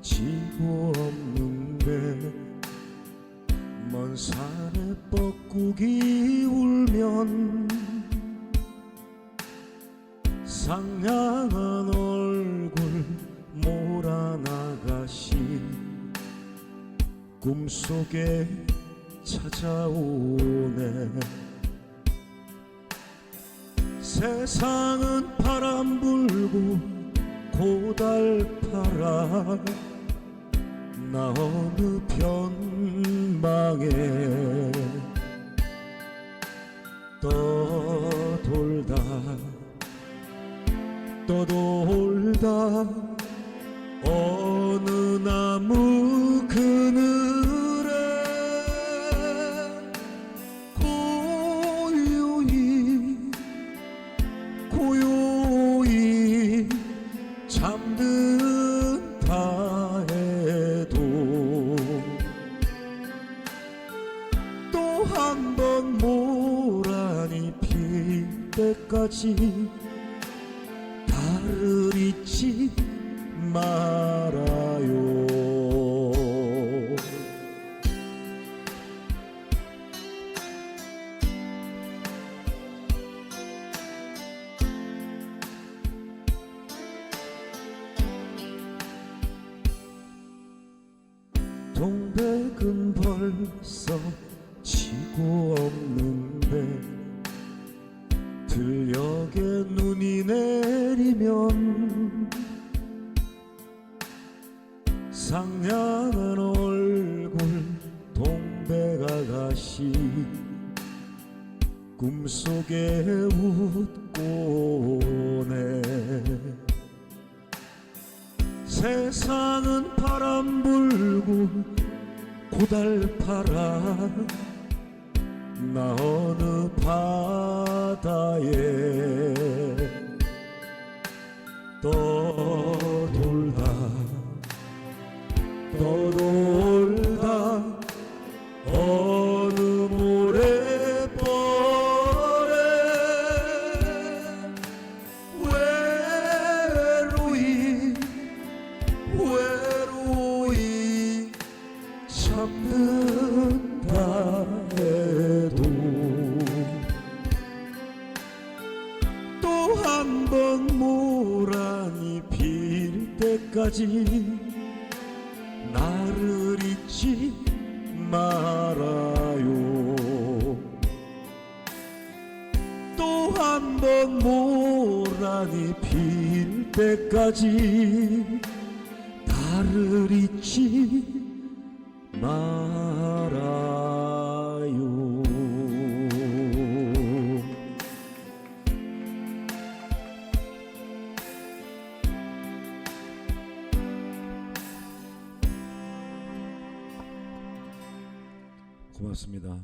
지고 없는데 먼 산에 뻐꾸기 울면 상냥한 얼굴 몰아나가시 꿈속에 찾아오네. 세상은 바람 불고 고달파라. 나 어느 변방에 떠돌다 떠돌다. 어느 나무 그늘에 고요히 고요히 잠든다 해도 또 한 번 모란이 필 때까지 나를 잊지 말아요 동백은 벌써 지고 없는데 들녘에 눈이 내리면 상냥한 얼굴 동백 아가씨 꿈속에 웃고 오네. 세상은 바람 불고 고달파라. 나 어느 바다에 떠돌다 떠돌 잠든다 해도 또 한 번 모란이 필 때까지 나를 잊지 말아요. 또 한 번 모란이 필 때까지 나를 잊지 말아요 고맙습니다.